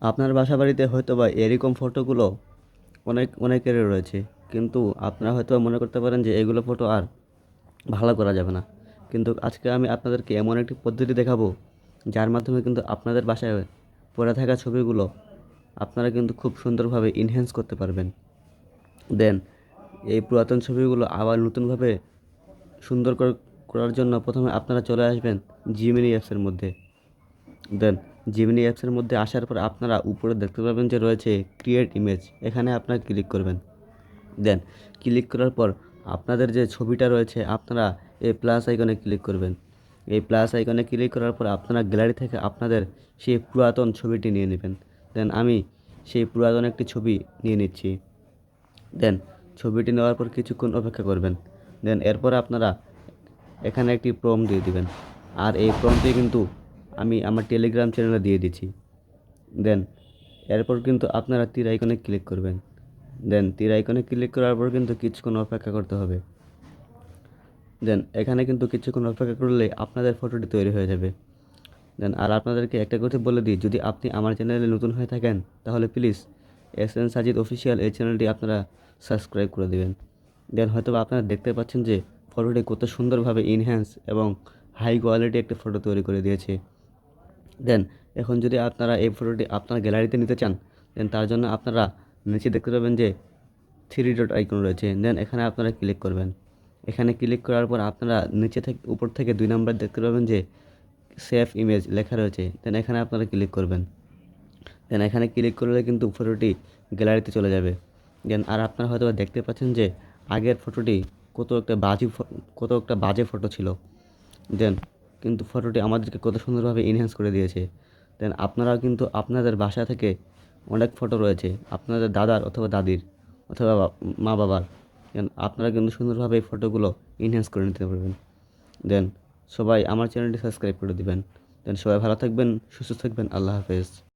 আপনার বাসা বাড়িতে হয়তো বা এরকম ফটোগুলো অনেক, অনেকেরই রয়েছে। কিন্তু আপনারা হয়তো মনে করতে পারেন যে এগুলো ফটো আর ভালো করা যাবে না। কিন্তু আজকে আমি আপনাদেরকে এমন একটি পদ্ধতি দেখাবো, যার মাধ্যমে কিন্তু আপনাদের বাসায় পড়ে থাকা ছবিগুলো আপনারা কিন্তু খুব সুন্দরভাবে ইনহ্যান্স করতে পারবেন। দেন এই পুরাতন ছবিগুলো আবার নতুনভাবে সুন্দর কর- করার জন্য প্রথমে আপনারা চলে আসবেন জিমিনি অ্যাপসের মধ্যে। দেন জিমিনি অ্যাপসের মধ্যে আসার পর আপনারা উপরে দেখতে পাবেন যে রয়েছে ক্রিয়েট ইমেজ এখানে আপনারা ক্লিক করবেন। দেন ক্লিক করার পর আপনাদের যে ছবিটা রয়েছে, আপনারা এই প্লাস আইকনে ক্লিক করবেন। এই প্লাস আইকনে ক্লিক করার পর আপনারা গ্যালারি থেকে আপনাদের সেই পুরাতন ছবিটি নিয়ে নেবেন। দেন আমি সেই পুরাতন একটি ছবি নিয়ে নিচ্ছি। দেন ছবিটি নেওয়ার পর কিছুক্ষণ অপেক্ষা করবেন। দেন এরপর আপনারা এখানে একটি প্রম দিয়ে দিবেন। আর এই প্রমটি কিন্তু আমি আমার টেলিগ্রাম চ্যানেলে দিয়ে দিচ্ছি। দেন এরপর কিন্তু আপনারা তীর আইকনে ক্লিক করবেন। দেন তীর আইকনে ক্লিক করার পর কিন্তু কিছুক্ষণ অপেক্ষা করতে হবে। দেন এখানে কিন্তু কিছুক্ষণ অপেক্ষা করলে আপনাদের ফটোটি তৈরি হয়ে যাবে। দেন আর আপনাদেরকে একটা কথা বলে দিই, যদি আপনি আমার চ্যানেলে নতুন হয়ে থাকেন, তাহলে please S N Sajid official এই চ্যানেলটি আপনারা সাবস্ক্রাইব করে দেবেন। দেন হয়তো আপনারা দেখতে পাচ্ছেন যে ফটোটি কত সুন্দরভাবে ইনহ্যান্স এবং হাই কোয়ালিটি একটা ফটো তৈরি করে দিয়েছে। দেন এখন যদি আপনারা এই ফটোটি আপনার গ্যালারিতে নিতে চান দেন তার জন্য আপনারা নিচে দেখতে পাবেন যে থ্রি ডট আইকন রয়েছে। দেন এখানে আপনারা ক্লিক করবেন। এখানে ক্লিক করার পর আপনারা নিচে থেকে, উপর থেকে দুই নাম্বার দেখতে পাবেন যে সেফ ইমেজ লেখা রয়েছে। দেন এখানে আপনারা ক্লিক করবেন। দেন এখানে ক্লিক করলে কিন্তু ফটোটি গ্যালারিতে চলে যাবে। দেন আর আপনারা হয়তো দেখতে পাচ্ছেন যে আগের ফটোটি কত একটা বাজে কত একটা বাজে ফটো ছিল। দেন কিন্তু ফটোটি আমাদেরকে কত সুন্দরভাবে এনহ্যান্স করে দিয়েছে। দেন আপনারাও কিন্তু আপনাদের বাসা থেকে অনেক ফটো রয়েছে। আপনাদের দাদার অথবা দাদির অথবা মা বাবার। দেন আপনারা কিন্তু সুন্দরভাবে এই ফটোগুলো এনহ্যান্স করে নিতে পারবেন। দেন সবাই আমার চ্যানেলটি সাবস্ক্রাইব করে দেবেন। দেন সবাই ভালো থাকবেন, সুস্থ থাকবেন। আল্লাহ হাফেজ।